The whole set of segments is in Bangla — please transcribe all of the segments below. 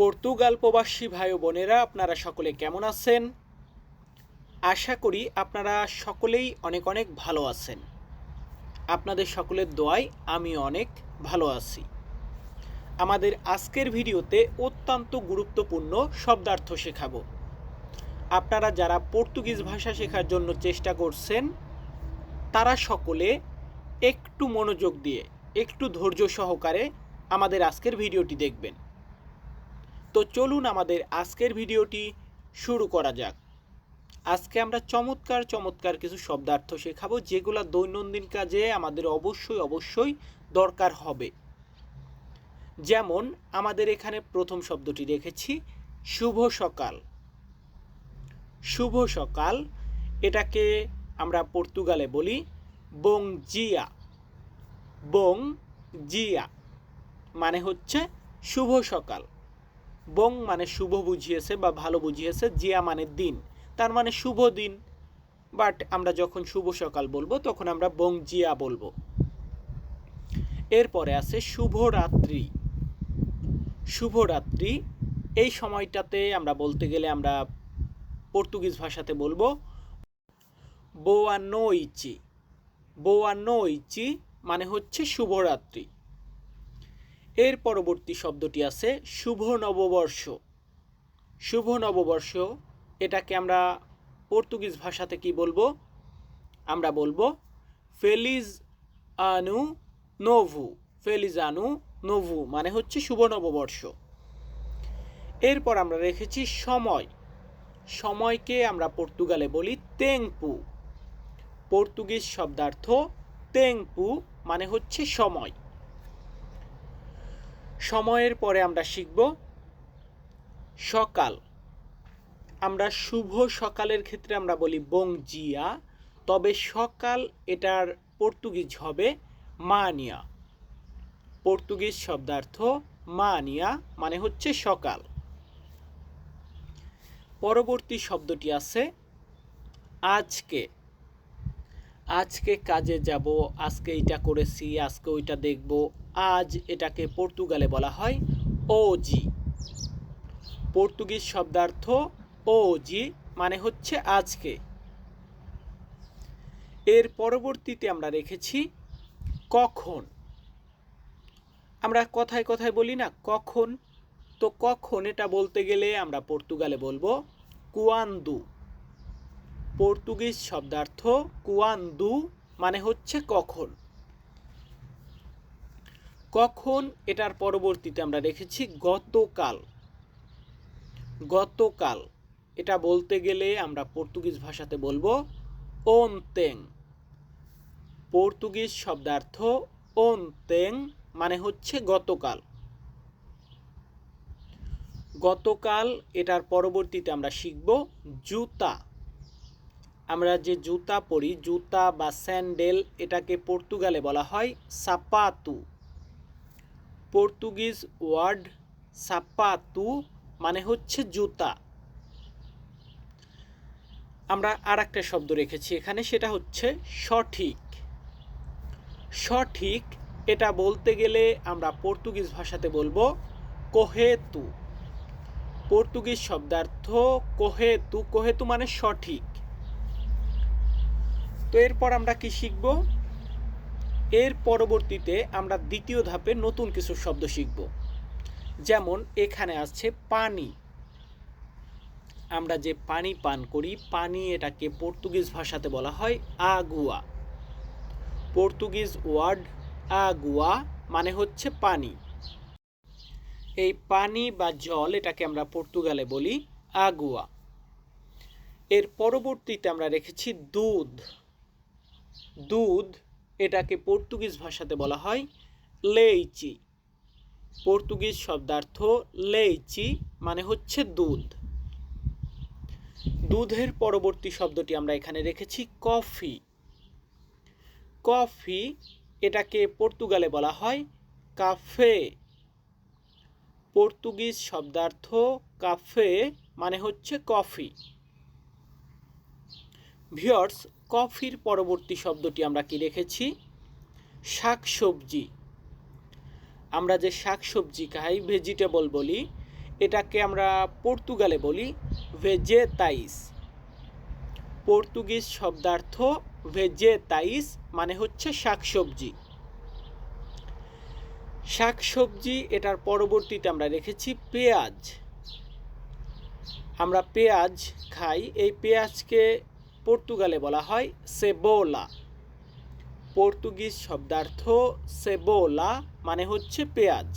পর্তুগাল প্রবাসী ভাই বোনেরা, আপনারা সকলে কেমন আছেন? আশা করি আপনারা সকলেই অনেক অনেক ভালো আছেন। আপনাদের সকলের দোয়ায় আমি অনেক ভালো আছি। আমাদের আজকের ভিডিওতে অত্যন্ত গুরুত্বপূর্ণ শব্দার্থ শেখাবো। আপনারা যারা পর্তুগিজ ভাষা শেখার জন্য চেষ্টা করছেন, তারা সকলে একটু মনোযোগ দিয়ে, একটু ধৈর্য সহকারে আমাদের আজকের ভিডিওটি দেখবেন। তো চলুন আমাদের আজকের ভিডিওটি শুরু করা যাক। আজকে আমরা চমৎকার চমৎকার কিছু শব্দার্থ শেখাবো, যেগুলো দৈনন্দিন কাজে আমাদের অবশ্যই অবশ্যই দরকার হবে। যেমন, আমাদের এখানে প্রথম শব্দটি রেখেছি, শুভ সকাল। শুভ সকাল, এটাকে আমরা পর্তুগালে বলি বং জিয়া। বং জিয়া মানে হচ্ছে শুভ সকাল। বং মানে শুভ বুঝিয়েছে বা ভালো বুঝিয়েছে, জিয়া মানে দিন। তার মানে শুভ দিন। বাট আমরা যখন শুভ সকাল বলব, তখন আমরা বং জিয়া বলব। এরপরে আছে শুভরাত্রি। শুভরাত্রি, এই সময়টাতে আমরা বলতে গেলে আমরা পর্তুগিজ ভাষাতে বলব বোয়া নোইচি বোয়া নোইচি মানে হচ্ছে শুভরাত্রি। এর পরবর্তী শব্দটি আছে শুভ নববর্ষ। শুভ নববর্ষ, এটাকে আমরা পর্তুগিজ ভাষাতে কি বলব? আমরা বলব ফেলিজ আনু নোভু। ফেলিজ আনু নোভু মানে হচ্ছে শুভ নববর্ষ। এরপর আমরা রেখেছি সময়। সময়কে আমরা পর্তুগালে বলি তেংপু। পর্তুগিজ শব্দার্থ তেংপু মানে হচ্ছে সময়। সময়ের পরে আমরা শিখব সকাল। আমরা শুভ সকালের ক্ষেত্রে আমরা বলি বংজিয়া, তবে সকাল এটার পর্তুগিজ হবে মানিয়া। পর্তুগিজ শব্দার্থ মানিয়া মানে হচ্ছে সকাল। পরবর্তী শব্দটি আছে আজকে। আজকে কাজে যাব, আজকে এটা করেছি, আজকে ওইটা দেখব। আজ এটাকে পর্তুগালে বলা হয় ওজি। পর্তুগিজ শব্দার্থ ওজি মানে হচ্ছে আজকে। এর পরবর্তীতে আমরা রেখেছি কখন। আমরা কথায় কথায় বলি না, কখন। তো কখন এটা বলতে গেলে আমরা পর্তুগালে বলব কুয়ান্দু। পর্তুগিজ শব্দার্থ কুয়ান্দু মানে হচ্ছে কখন। কখন এটার পরবর্তীতে আমরা রেখেছি গতকাল। গতকাল। এটা বলতে গেলে আমরা পর্তুগিজ ভাষাতে বলব ওনতেং। পর্তুগিজ শব্দার্থ ওনতেং মানে হচ্ছে গতকাল। গতকাল এটার পরবর্তীতে আমরা শিখব জুতা। আমরা যে জুতা পরি, জুতা বা স্যান্ডেল এটাকে পর্তুগালে বলা হয় সাপাতু। পর্তুগিজ ওয়ার্ড সাপাতু মানে হচ্ছে জুতা। আমরা আর একটা শব্দ রেখেছি এখানে, সেটা হচ্ছে সঠিক। সঠিক, এটা বলতে গেলে আমরা পর্তুগিজ ভাষাতে বলব কোহেতু। পর্তুগিজ শব্দার্থ কোহেতু কোহেতু মানে সঠিক। তো এরপর আমরা কি শিখব? এর পরবর্তীতে আমরা দ্বিতীয় ধাপে নতুন কিছু শব্দ শিখব। যেমন এখানে আসছে পানি। আমরা যে পানি পান করি, পানি এটাকে পর্তুগিজ ভাষাতে বলা হয় আগুয়া। পর্তুগিজ ওয়ার্ড আগুয়া মানে হচ্ছে পানি। এই পানি বা জল এটাকে আমরা পর্তুগালে বলি আগুয়া। এর পরবর্তীতে আমরা রেখেছি দুধ। দুধ এটাকে পর্তুগিজ ভাষাতে বলা হয় লেইচি। পর্তুগিজ শব্দার্থ লেইচি মানে হচ্ছে দুধ। দুধের পরবর্তী শব্দটি আমরা এখানে রেখেছি কফি। কফি এটাকে পর্তুগালে বলা হয় কাফে। পর্তুগিজ শব্দার্থ কাফে মানে হচ্ছে কফি। ভিয়র্স কফির পরবর্তী শব্দটি আমরা কি রেখেছি শাকসবজি। আমরা যে শাকসবজি খাই ভেজিটেবল বলি, এটাকে আমরা পর্তুগালে বলি ভেজেতাইস পর্তুগিজ শব্দার্থ ভেজেতাইস মানে হচ্ছে শাকসবজি। শাকসবজি এটার পরবর্তীতে আমরা রেখেছি পেঁয়াজ। আমরা পেঁয়াজ খাই, এই পেঁয়াজকে পর্তুগালে বলা হয় সেবোলা। পর্তুগিজ শব্দার্থ সেবোলা মানে হচ্ছে পেঁয়াজ।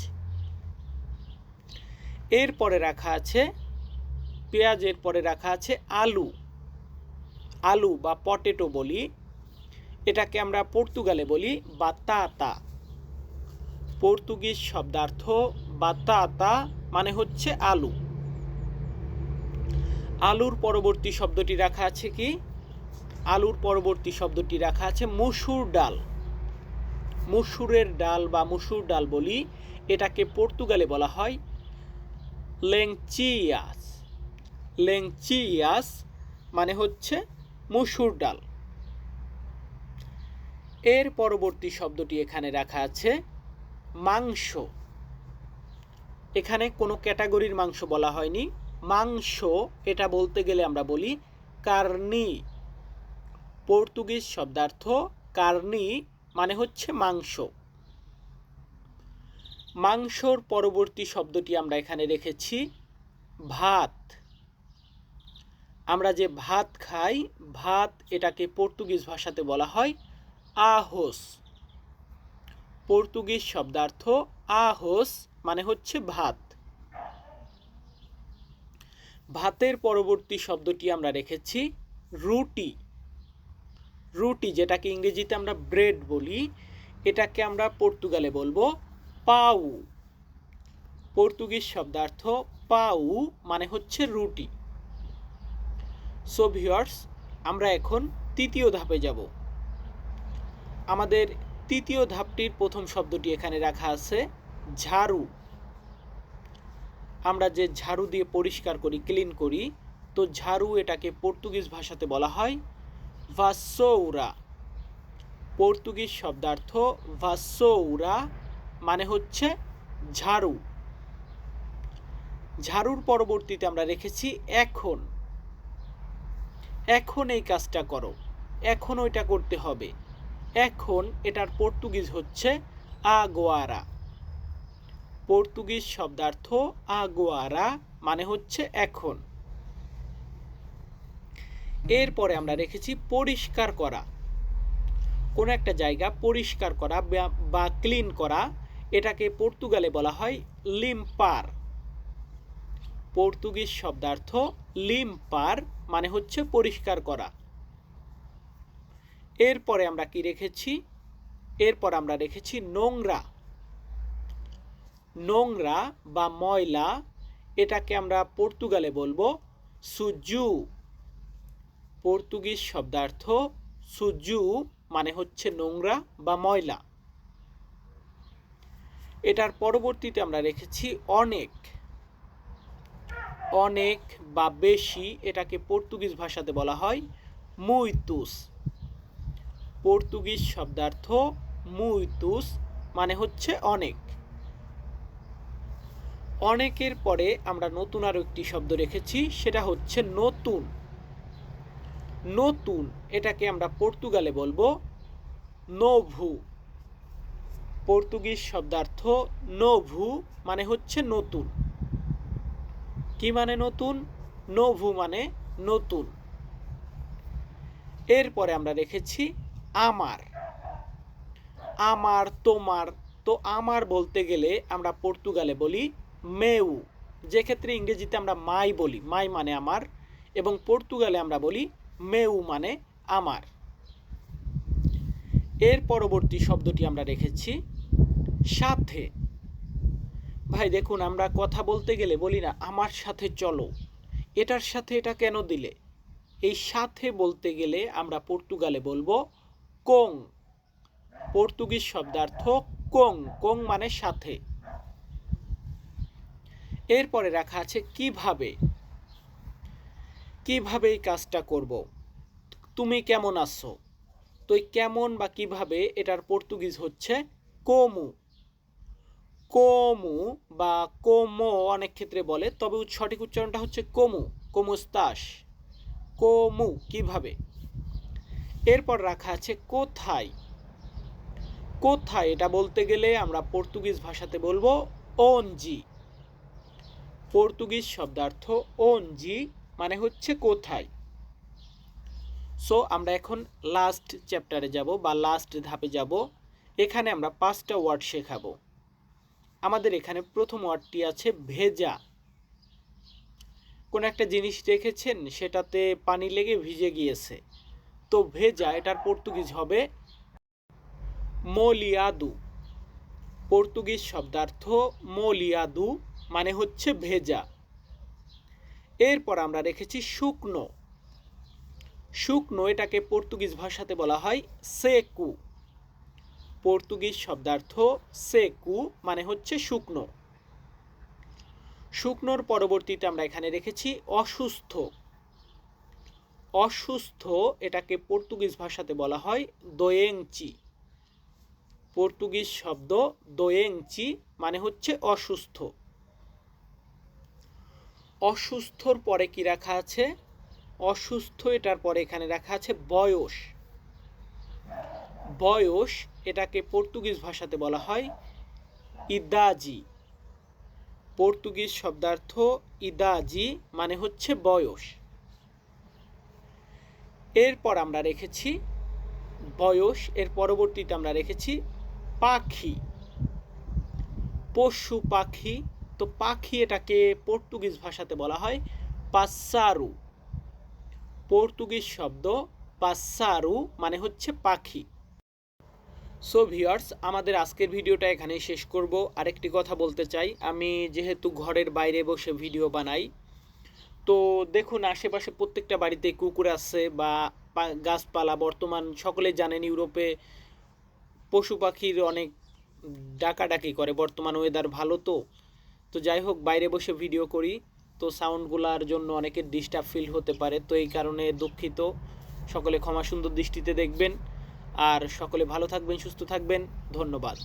এরপরে রাখা আছে পেঁয়াজের পরে রাখা আছে আলু। আলু বা পটেটো বলি। এটাকে আমরা পর্তুগালে বলি বাতাতা। পর্তুগিজ শব্দার্থ বাতাতা মানে হচ্ছে আলু। আলুর পরবর্তী শব্দটি রাখা আছে কি? আলুর পরবর্তী শব্দটি রাখা আছে মুসুর ডাল। মুসুরের ডাল বা মুসুর ডাল বলি এটাকে পর্তুগালে বলা হয় লেংচিয়াস। লেংচিয়াস মানে হচ্ছে মুসুর ডাল। এর পরবর্তী শব্দটি এখানে রাখা আছে মাংস। এখানে কোনো ক্যাটাগরির মাংস বলা হয়নি। মাংস, এটা বলতে গেলে আমরা বলি কার্নি। পর্তুগিজ শব্দার্থ কার্নি মানে হচ্ছে মাংস। মাংসর পরবর্তী শব্দটি আমরা এখানে রেখেছি, ভাত। আমরা যে ভাত খাই, ভাত এটাকে পর্তুগিজ ভাষাতে বলা হয় আহোস। পর্তুগিজ শব্দার্থ আহোস মানে হচ্ছে ভাত। ভাতের পরবর্তী শব্দটি আমরা রেখেছি রুটি। রুটি, যেটাকে ইংরেজিতে আমরা ব্রেড বলি, এটাকে আমরা পর্তুগালে বলব পাউ। পর্তুগিজ শব্দার্থ পাউ মানে হচ্ছে রুটি। সো ভিউয়ার্স আমরা এখন তৃতীয় ধাপে যাব। আমাদের তৃতীয় ধাপটির প্রথম শব্দটি এখানে রাখা আছে, ঝাড়ু। আমরা যে ঝাড়ু দিয়ে পরিষ্কার করি, ক্লিন করি, তো ঝাড়ু এটাকে পর্তুগিজ ভাষাতে বলা হয় ভাসৌরা পর্তুগিজ শব্দার্থ ভাসৌরা মানে হচ্ছে ঝাড়ু। ঝাড়ুর পরবর্তীতে আমরা রেখেছি এখন। এখন এই কাজটা করো। এখন ওইটা করতে হবে। এখন এটার পর্তুগিজ হচ্ছে আগোয়ারা। পর্তুগিজ শব্দার্থ আগোয়ারা মানে হচ্ছে এখন। এরপরে আমরা রেখেছি পরিষ্কার করা। কোনো একটা জায়গা পরিষ্কার করা বা ক্লিন করা, এটাকে পর্তুগালে বলা হয় লিম্পার। পর্তুগিজ শব্দার্থ লিম্পার মানে হচ্ছে পরিষ্কার করা। এরপরে আমরা কি রেখেছি? এরপর আমরা রেখেছি নোংরা। নোংরা বা ময়লা, এটাকে আমরা পর্তুগালে বলব সুজু। পর্তুগিজ শব্দার্থ সুজু মানে হচ্ছে নোংরা বা ময়লা। এটার পরবর্তীতে আমরা রেখেছি অনেক। অনেক বা বেশি এটাকে পর্তুগিজ ভাষাতে বলা হয় মুইতুস। পর্তুগিজ শব্দার্থ মুইতুস মানে হচ্ছে অনেক। অনেকের পরে আমরা নতুন আরও একটি শব্দ রেখেছি, সেটা হচ্ছে নতুন। নতুন, এটাকে আমরা পর্তুগালে বলব নোভু। পর্তুগিজ শব্দার্থ নোভু মানে হচ্ছে নতুন। কি মানে নতুন? নোভু মানে নতুন। এরপরে আমরা রেখেছি আমার। আমার, তোমার, তো আমার বলতে গেলে আমরা পর্তুগালে বলি মেউ। যে ক্ষেত্রে ইংরেজিতে আমরা মাই বলি, মাই মানে আমার। এবং পর্তুগালে আমরা বলি মেউ মানে আমার। এর পরবর্তী শব্দটি আমরা রেখেছি সাথে। ভাই, দেখুন, আমরা কথা বলতে গেলে বলি না, আমার সাথে চলো। এটার সাথে এটা কেন দিলে? এই সাথে বলতে গেলে আমরা পর্তুগালে বলব কোং। পর্তুগিজ শব্দার্থ কোং। কোং মানে সাথে। এরপরে রাখা আছে কীভাবে? কীভাবে এই কাজটা করব? তুমি কেমন আছো? তো কেমন বা কীভাবে এটার পর্তুগিজ হচ্ছে কোমু। কোমু বা কোমো অনেক ক্ষেত্রে বলে, তবে সঠিক উচ্চারণটা হচ্ছে কোমু, কোমুস্তাস। কোমু কীভাবে? এরপর রাখা আছে কোথায়? কোথায়? এটা বলতে গেলে আমরা পর্তুগিজ ভাষাতে বলব ওনজি। পর্তুগিজ শব্দার্থ ওনজি। মানে হচ্ছে কোথায়? সো আমরা এখন লাস্ট চ্যাপ্টারে যাব বা লাস্ট ধাপে যাব। এখানে আমরা পাঁচটা ওয়ার্ড শেখাবো। আমাদের এখানে প্রথম ওয়ার্ডটি আছে ভেজা। কোন একটা জিনিস রেখেছেন, সেটাতে পানি লেগে ভিজে গিয়েছে। তো ভেজা, এটার পর্তুগিজ হবে মোলিয়াদু। পর্তুগিজ শব্দার্থ মোলিয়াদু মানে হচ্ছে ভেজা। এরপর আমরা রেখেছি শুকনো। শুকনো এটাকে পর্তুগিজ ভাষাতে বলা হয় সেকু। পর্তুগিজ শব্দার্থ সেকু মানে হচ্ছে শুকনো। শুকনোর পরবর্তীতে আমরা এখানে রেখেছি অসুস্থ। অসুস্থ এটাকে পর্তুগিজ ভাষাতে বলা হয় দোয়েংচি। পর্তুগিজ শব্দ দোয়েংচি মানে হচ্ছে অসুস্থ। অসুস্থর পরে কি রাখা আছে? অসুস্থ এটার পরে এখানে রাখা আছে বয়স। বয়স এটাকে পর্তুগিজ ভাষাতে বলা হয় ইদাজি। পর্তুগিজ শব্দার্থ ইদাজি মানে হচ্ছে বয়স। এরপর আমরা রেখেছি বয়স, এর পরবর্তীতে আমরা রেখেছি পাখি। পশু পাখি তো পাখি এটাকে পর্তুগিজ ভাষাতে বলা হয় পাসারু। পর্তুগিজ শব্দ পাসারু মানে হচ্ছে পাখি। সো ভিউয়ার্স আমাদের আজকের ভিডিওটা এখানেই শেষ করব। আরেকটি কথা বলতে চাই, আমি যেহেতু ঘরের বাইরে বসে ভিডিও বানাই, তো দেখুন আশেপাশে প্রত্যেকটা বাড়িতে কুকুর আছে বা গাছপালা, বর্তমান সকলে জানেন ইউরোপে পশু পাখির অনেক ডাকাডাকি করে, বর্তমান ওয়েদার ভালো তো। তো যাই হোক বাইরে বসে ভিডিও করি। তো সাউন্ডগুলার জন্য অনেকের ডিস্টার্ব ফিল হতে পারে। তো এই কারণে দুঃখিত। সকলে ক্ষমা সুন্দর দৃষ্টিতে দেখবেন। আর সকলে ভালো থাকবেন, সুস্থ থাকবেন। ধন্যবাদ।